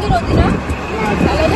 কি অধীনা তাহলে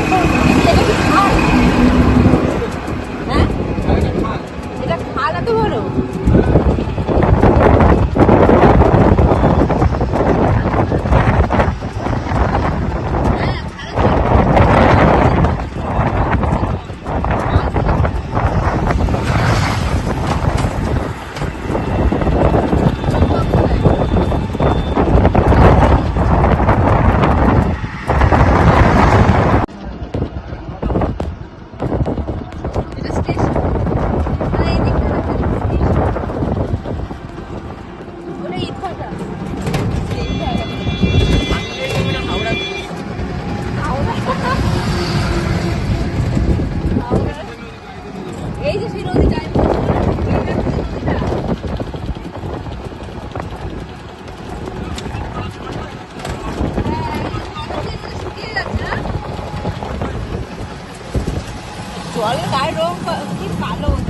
xuống cái luôn kiếm bạn luôn.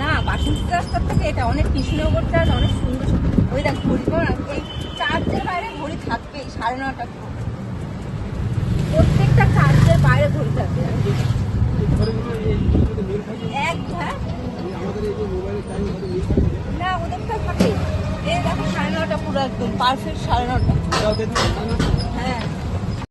না, বাসন্তী চার্চটার থেকে এটা অনেক কৃষ্ণনগর চার্চ অনেক সুন্দর। ওই দেখ, ঘড়ি এই চার্চের বাইরে ঘড়ি থাকবেই সাড়ে নটা প্রত্যেকটা চার্চের বাইরে ঘড়ি থাকবে। এক হ্যাঁ? না, ওদেরটা থাকে। এই দেখো, সাড়ে নটা পুরো একদম পারফেক্ট সাড়ে নটা